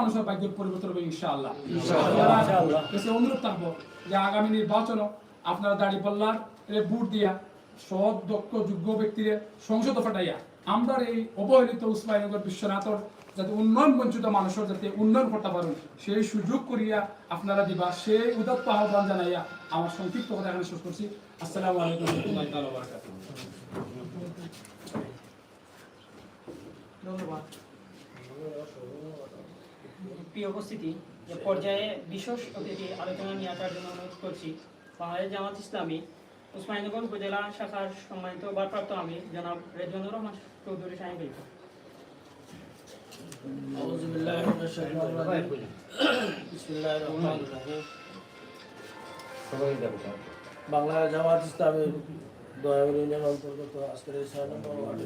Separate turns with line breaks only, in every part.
মানুষের ভাগ্যের পরিবর্তন হবে ইনশাআল্লাহ। কাছে অনুরোধ থাকব যে আগামী নির্বাচনও আপনারা দাড়ি পাল্লার ভোট দিয়া সৎ দক্ষ যোগ্য ব্যক্তিরে সংসদ ফাটাইয়া আমরা এই অবহেলিত উসমাইনগর বিশ্বনাথর যাতে উন্নয়ন বঞ্চিত মানুষের যাতে উন্নয়ন করতে পারেন সেই সুযোগ করিয়া আপনারা দিবা সেই উদাত্ত আহ্বান জানাইয়া আমার সংক্ষিপ্ত কথা এখানে শেষ করছি। আসসালামু আলাইকুম
ধন্যবাদ। প্রিয় উপস্থিতি এ পর্যায়ে বিশেষ অতিথি আলোচনা নিয়ে আসার জন্য অনুরোধ করছি বাংলাদেশ জামাত ইসলামী উসমানীনগর উপজেলা শাখার সম্মানিত ভারপ্রাপ্ত আমির জনাব রেজওয়ানুর রহমান চৌধুরী সাহেব
أعوذ بالله من الشيطان الرجيم بسم الله الرحمن الرحيم বাংলা জামাত ইসলামের দয়াবর ইউনিয়ন অন্তর্গত আজকের এই ছয় নম্বর ওয়ার্ডে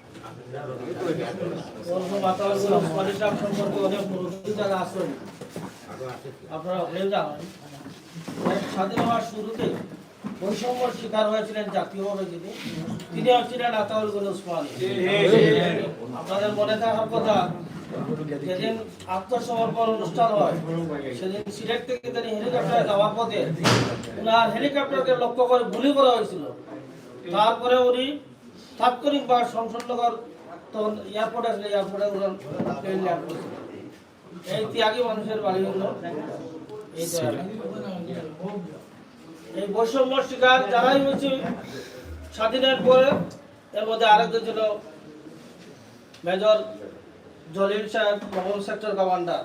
শিকার হয়েছিলেন জাতীয়ভাবে তিনি হচ্ছিলেন আতাউল আপনাদের মনে থাকার কথা যেদিন আত্মসমর্পণ অনুষ্ঠান হয় সেদিন সিলেট থেকে তিনি হেলিকপ্টারে যাওয়ার পথে হেলিকপ্টারকে লক্ষ্য করে গুলি করা হয়েছিল তারপরে উনি তাৎক্ষণিকভাবে সংসদনগর তখন এয়ারপোর্ট আসলে এয়ারপোর্টে প্লেন ল্যান্ড এই ত্যাগী মানুষের বাড়ি হলো এই বৈষম্য শিকার যারাই হয়েছে স্বাধীনের পরে, এর মধ্যে আরেকজন ছিল মেজর জলিল সাহেব মোগল সেক্টর কমান্ডার।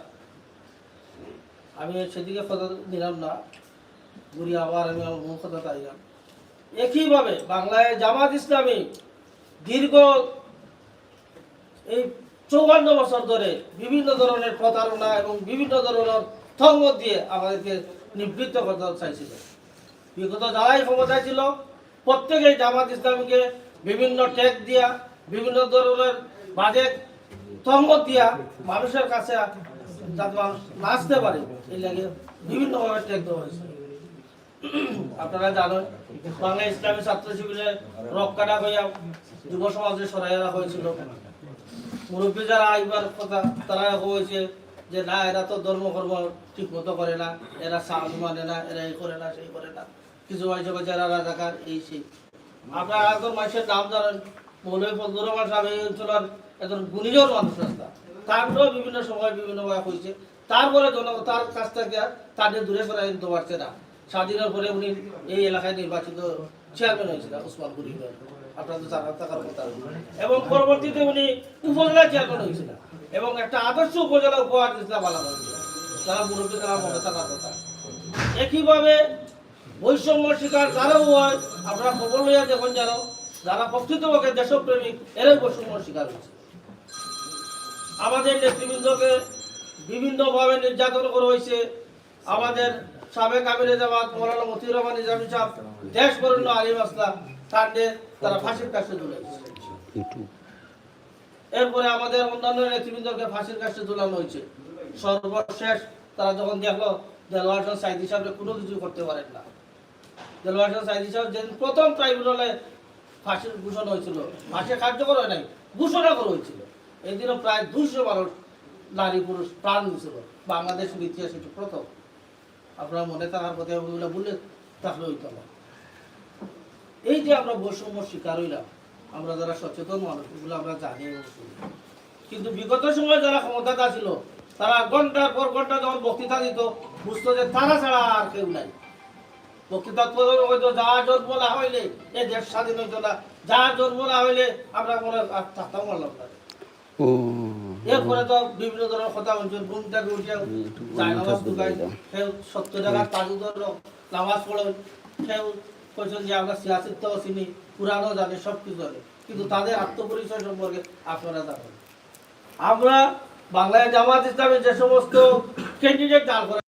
আমি সেদিকে কথা দিলাম না ঘুরি আবার আমি আমার মূল কথা তাইলাম একইভাবে বাংলায় জামাত ইসলামী দীর্ঘ এই চৌবান্ন বছর ধরে বিভিন্ন ধরনের প্রতারণা এবং বিভিন্ন ধরনের থঙ্গ দিয়ে আমাদেরকে নিবৃত্ত করতে চাইছিল। বিগত যারাই ক্ষমতায় ছিল, প্রত্যেকেই জামাত ইসলামীকে বিভিন্ন ট্যাগ দিয়া, বিভিন্ন ধরনের বাজেট তহমত দিয়া মানুষের কাছে যাতে মানুষ নাচতে পারে এই লাগে বিভিন্নভাবে ট্যাগ দেওয়া হয়েছে। আপনারা জানেন, বাংলা ইসলামী ছাত্র শিবিরের রক্ষাটা হইয়া যুব সমাজে সরাই রাখা হয়েছিল। মুরব্বী যারা আইবার কথা, তারা হয়েছে যে, না, এরা তো ধর্ম কর্ম ঠিক মতো করে না। এরা সাজ মানে না, এরা এই করে না, সেই করে না। কিছু মাইসে কইছে এরা রাজাকার, এই সেই। আপনারা একজন মানুষের নাম জানেন, মৌলভী ফজলুর রহমান সাহেব এই অঞ্চলের একজন গুণীজন মানুষ রাস্তা তারপরেও বিভিন্ন সময় বিভিন্ন ভাবে হয়েছে তারপরে জন তার কাছ থেকে তাদের দূরে সরা দিতে পারছে না। স্বাধীনের পরে উনি এই এলাকায় নির্বাচিত চেয়ারম্যান হয়েছিলেন উসমান গরিবের আপনার এবং পরবর্তীতে উনি উপজেলা চেয়ারম্যান হয়েছিলেন এবং একটা আদর্শ উপজেলা উপহার দিয়েছিলেন বালাগঞ্জ তারা মুরব্বী, তারা মনে থাকার কথা। একইভাবে বৈষম্য শিকার যারাও হয়, আপনারা খবর লইয়া দেখুন জানো যারা প্রকৃতপক্ষে দেশপ্রেমিক, এরাই বৈষম্য শিকার হয়েছে। আমাদের নেতৃবৃন্দকে বিভিন্নভাবে নির্যাতন করা হয়েছে। আমাদের সাবেক আমিরে জামাত মৌলানা মতিউর রহমান নিজামী সাহেব, দেশ বরণ্য আলিম আসলাম তাকে তারা ফাঁসির কাছে তুলেছে এরপরে আমাদের অন্যান্য নেতৃবৃন্দকে ফাঁসির কাছে ঝুলানো হয়েছে। সর্বশেষ তারা যখন দেখল, দেলোয়ার হোসেন সাইদি সাহেব কোনো কিছু করতে পারেন না। দেলোয়ার হোসেন সাইদি সাহেব যেদিন প্রথম ট্রাইব্যুনালে ফাঁসির ঘোষণা হয়েছিল, ফাঁসি কার্যকর হয় নাই, ঘোষণা করা হয়েছিল। এই দিনও প্রায় দুশো মানুষ নারী পুরুষ প্রাণ দিয়েছিল বাংলাদেশের ইতিহাসে এটি প্রথম। আপনারা মনে থাকার কথা ওগুলো বললে থাকলে হইতো না। এই যে আমরা বৈষম্য শিকার হইলাম, আমরা যারা সচেতন মানুষ, এগুলো আমরা জানি কিন্তু বিগত সময় যারা ক্ষমতাতে ছিল তারা ঘণ্টার পর ঘণ্টা যখন বক্তৃতা দিত, বুঝতো যে তারা ছাড়া আর কেউ নাই। বক্তৃতা হয়তো যা জন্ম না হইলে এ দেশ স্বাধীন হইতো না, যা জন্ম না হইলে আমরা মনে থাকতাম পারলাম এরপরে তো বিভিন্ন ধরনের কথা উঠে যায় নামাজ ঢুকাই কেউ সত্তর টাকার তাজু নামাজ কেউ যে আমরা চিনি পুরানো জানি সব কিছু জানি। কিন্তু তাদের আত্মপরিচয় সম্পর্কে আপনারা জানেন। আমরা বাংলায় জামাত ইসলামের যে সমস্ত ক্যান্ডিডেট দাঁড় করে